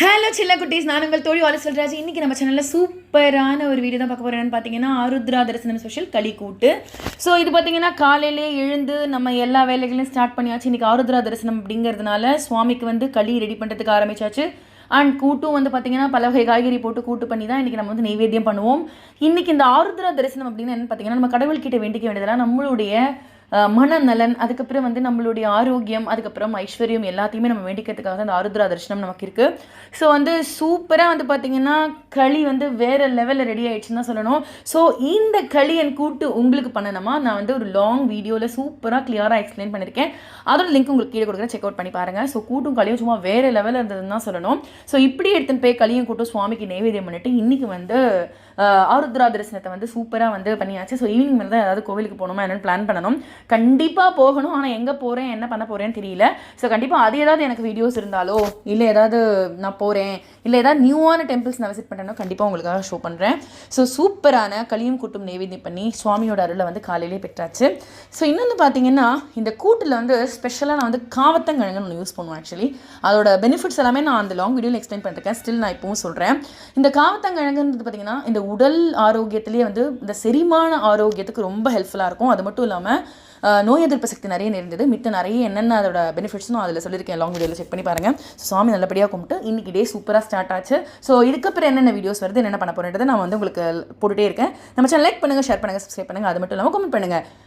Hello சில்ல குட்டீஸ். நான் உங்கள் தோழி வாலி சொல்கிறாச்சு இன்றைக்கி நம்ம சேனலில் சூப்பரான ஒரு வீடியோ தான் பார்க்க போகிறேன்னு பார்த்தீங்கன்னா ஆருத்ரா தரிசனம் ஸ்பெஷல் களி கூட்டு ஸோ இது பார்த்தீங்கன்னா காலையிலே எழுந்து நம்ம எல்லா வேலைகளையும் ஸ்டார்ட் பண்ணியாச்சு. இன்றைக்கி ஆருத்ரா தரிசனம் அப்படிங்கிறதுனால சுவாமிக்கு வந்து களி ரெடி பண்ணுறதுக்கு ஆரம்பிச்சாச்சு. அண்ட் கூட்டும் வந்து பார்த்தீங்கன்னா பல வகை காய்கறி போட்டு கூட்டு பண்ணி தான் இன்றைக்கி நம்ம வந்து நைவேத்தியம் பண்ணுவோம். இன்றைக்கி இந்த ஆருத்ரா தரிசனம் அப்படின்னு என்ன பார்த்தீங்கன்னா நம்ம கடவுள்கிட்ட வேண்டிக்க வேண்டியதெல்லாம் நம்மளுடைய மனநலன் அதுக்கப்புறம் வந்து நம்மளுடைய ஆரோக்கியம் அதுக்கப்புறம் ஐஸ்வர்யம் எல்லாத்தையுமே நம்ம வேண்டிக்கிறதுக்காக தான் இந்த ஆருத்ரா தர்ஷனம் நமக்கு இருக்குது ஸோ வந்து சூப்பராக வந்து பார்த்தீங்கன்னா களி வந்து வேறு லெவலில் ரெடி ஆகிடுச்சுன்னு தான் சொல்லணும். ஸோ இந்த களி என் கூட்டு உங்களுக்கு பண்ணணுமா? நான் வந்து ஒரு லாங் வீடியோவில் சூப்பராக கிளியராக எக்ஸ்பிளைன் பண்ணியிருக்கேன் அதோட லிங்க் உங்களுக்கு கீழே கொடுக்குறேன். செக் அவுட் பண்ணி பாருங்கள் ஸோ கூட்டும் களியும் சும்மா வேறு லெவலில் இருந்ததுன்னு தான் சொல்லணும். ஸோ இப்படி எடுத்துன்னு போய் களியும் கூட்டும் சுவாமிக்கு நைவேத்தியம் பண்ணிட்டு இன்றைக்கி வந்து ஆருத்ரா தரிசனத்தை வந்து சூப்பராக வந்து பண்ணியாச்சு. ஸோ ஈவினிங் மேலே தான் ஏதாவது கோவிலுக்கு போகணுமா என்னென்னு பிளான் பண்ணணும். கண்டிப்பாக போகணும். ஆனால் எங்கே போகிறேன் என்ன பண்ண போகிறேன்னு தெரியல. ஸோ கண்டிப்பாக அது ஏதாவது எனக்கு வீடியோஸ் இருந்தாலோ இல்லை ஏதாவது நான் போகிறேன் இல்லை ஏதாவது நியூவான டெம்பிள்ஸ் நான் விசிட் பண்ணேன்னா கண்டிப்பாக உங்களுக்காக ஷோ பண்ணுறேன் ஸோ சூப்பரான களியும் கூட்டும் நைவேத்தியம் பண்ணி சுவாமியோட அருளை வந்து காலையிலே பெற்றாச்சு. ஸோ இன்னொன்று பார்த்தீங்கன்னா இந்த கூட்டில் வந்து ஸ்பெஷலாக நான் வந்து காவத்தங்கிழங்குன்னு ஒன்று யூஸ் பண்ணுவேன் ஆக்சுவலி அதோட பெனிஃபிட்ஸ் எல்லாமே நான் அந்த லாங் வீடியோவில் எக்ஸ்பிளைன் பண்ணிருக்கேன். ஸ்டில் நான் இப்போவும் சொல்கிறேன் இந்த காவத்தங்கிழங்குன்றது பார்த்தீங்கன்னா இந்த உடல் ஆரோக்கியத்துலேயே வந்து இந்த செரிமான ஆரோக்கியத்துக்கு ரொம்ப ஹெல்ப்ஃபுல்லாக இருக்கும். அது மட்டும் இல்லாமல் நோய் எதிர்ப்பு சக்தி நிறைய நிறைந்தது. மித்த நிறைய என்னென்ன அதோட பெனிஃபிட்ஸ்னு அதில் சொல்லியிருக்கேன். லாங் வீடியோவில் செக் பண்ணி பாருங்கள் ஸோ சாமி நல்லபடியாக கும்பிட்டு இன்றைக்கி டே சூப்பராக ஸ்டார்ட் ஆச்சு. ஸோ இதுக்கப்புறம் என்னென்ன வீடியோஸ் வருது என்னென்ன பண்ண போகிறேன்றதை நான் வந்து உங்களுக்கு போட்டுகிட்டே இருக்கேன். நம்ம சேனல் லைக் பண்ணுங்கள் ஷேர் பண்ணுங்கள் சப்ஸ்கிரைப் பண்ணுங்கள் அது மட்டும் இல்லாமல் கமெண்ட் பண்ணுங்கள்